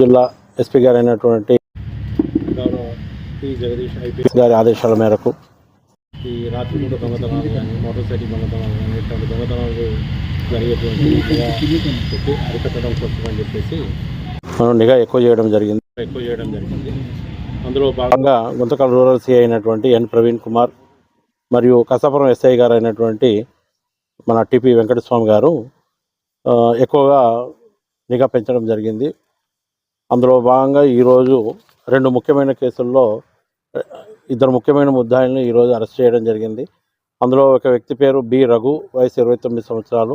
జిల్లా ఎస్పీ గారు అయినటువంటి పి. జగదీష్ ఐపీఎస్ గారి ఆదేశాల మేరకు ఈ రాత్రి పూట దొంగతనాలు కానీ మోటార్ సైకిల్ దొంగతనాలు కానీ ఇట్లాంటి దొంగతనాలు జరిగేటువంటి అరికట్టడం కోసం అని చెప్పేసి మనం నిఘా ఎక్కువ చేయడం జరిగింది. ఎక్కువ చేయడం జరిగింది. అందులో భాగంగా గుంతకల్ రూరల్ సిఐ అయినటువంటి ఎన్. ప్రవీణ్ కుమార్ మరియు కసాపురం ఎస్ఐ గారు అయినటువంటి మన టిపి వెంకటస్వామి గారు ఎక్కువగా నిఘా పెంచడం జరిగింది. అందులో భాగంగా ఈరోజు రెండు ముఖ్యమైన కేసుల్లో ఇద్దరు ముఖ్యమైన ముద్దాయిలను ఈరోజు అరెస్ట్ చేయడం జరిగింది. అందులో ఒక వ్యక్తి పేరు బి రఘు వయసు ఇరవై తొమ్మిది సంవత్సరాలు.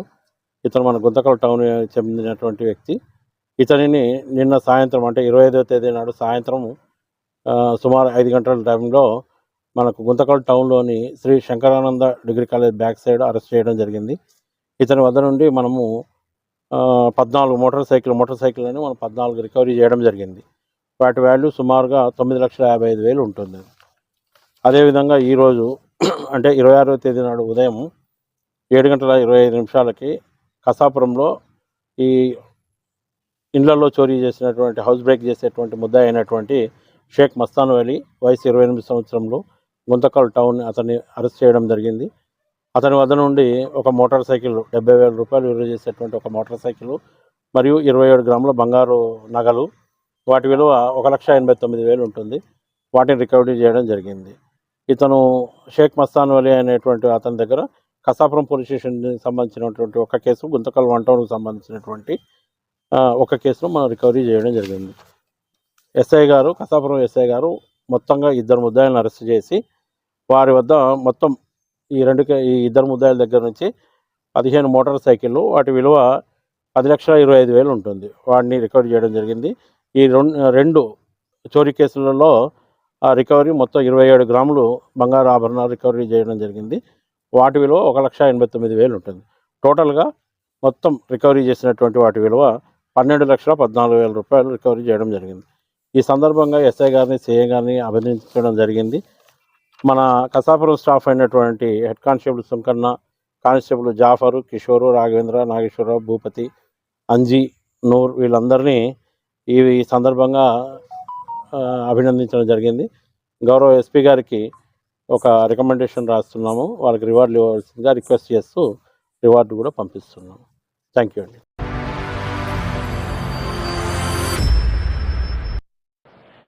ఇతను మన గుంతకల్ టౌన్ చెందినటువంటి వ్యక్తి. ఇతనిని నిన్న సాయంత్రం అంటే ఇరవై ఐదవ తేదీ నాడు సాయంత్రం సుమారు ఐదు గంటల టైంలో మనకు Guntakal టౌన్లోని Sri Shankarananda degree college back side arrest చేయడం జరిగింది. ఇతని వద్ద నుండి మనము పద్నాలుగు మోటార్ సైకిల్ మోటార్ సైకిల్ అని మనం పద్నాలుగు రికవరీ చేయడం జరిగింది. వాటి వాల్యూ సుమారుగా తొమ్మిది లక్షల యాభై ఐదు వేలు ఉంటుంది. అదేవిధంగా ఈరోజు అంటే ఇరవై ఆరవ తేదీ నాడు ఉదయం ఏడు గంటల ఇరవై ఐదు నిమిషాలకి కసాపురంలో ఈ ఇండ్లలో చోరీ చేసినటువంటి హౌస్ బ్రేక్ చేసేటువంటి ముద్ద అయినటువంటి షేక్ మస్తాన్ అలీ వయసు ఇరవై ఎనిమిది సంవత్సరంలో గుంతకల్ టౌన్ అతన్ని అరెస్ట్ చేయడం జరిగింది. అతని వద్ద నుండి ఒక మోటార్ సైకిల్ డెబ్బై వేల రూపాయలు విలువ చేసేటువంటి ఒక మోటార్ సైకిల్ మరియు ఇరవై ఏడు గ్రాముల బంగారు నగలు. వాటి విలువ ఒక లక్ష ఎనభై తొమ్మిది వేలు ఉంటుంది. వాటిని రికవరీ చేయడం జరిగింది. ఇతను షేక్ మస్తాన్ వలి అనేటువంటి అతని దగ్గర కసాపురం పోలీస్ స్టేషన్కి సంబంధించినటువంటి ఒక కేసు గుంతకల్ వన్ టౌన్కి సంబంధించినటువంటి ఒక కేసును మనం రికవరీ చేయడం జరిగింది. ఎస్ఐ గారు కసాపురం ఎస్ఐ గారు మొత్తంగా ఇద్దరు ముద్దాయిలను అరెస్ట్ చేసి వారి వద్ద మొత్తం ఈ రెండు కే- ఈ ఇద్దరు ముద్దాయిల దగ్గర నుంచి పదిహేను మోటార్ సైకిళ్ళు వాటి విలువ పది లక్షల ఇరవై ఐదు వేలు ఉంటుంది. వాటిని రికవరీ చేయడం జరిగింది. ఈ రెండు రెండు చోరీ కేసులలో ఆ రికవరీ మొత్తం ఇరవై ఏడు గ్రాములు బంగారు ఆభరణాలు రికవరీ చేయడం జరిగింది. వాటి విలువ ఒక లక్ష ఎనభై తొమ్మిది వేలు ఉంటుంది. టోటల్గా మొత్తం రికవరీ చేసినటువంటి వాటి విలువ పన్నెండు లక్షల పద్నాలుగు వేల రూపాయలు రికవరీ చేయడం జరిగింది. ఈ సందర్భంగా ఎస్ఐ గారిని సిఐ గారిని అభినందించడం జరిగింది. మన కసాపురం స్టాఫ్ అయినటువంటి head constable Sunkanna constable Jafar Kishore Raghavendra Nageswara Rao Bhupathi Anji Noor వీళ్ళందరినీ ఈ సందర్భంగా అభినందించడం జరిగింది. గౌరవ ఎస్పీ గారికి ఒక రికమెండేషన్ రాస్తున్నాము. వాళ్ళకి రివార్డులు ఇవ్వాల్సిందిగా రిక్వెస్ట్ చేస్తూ రివార్డు కూడా పంపిస్తున్నాము. థ్యాంక్ యూ అండి.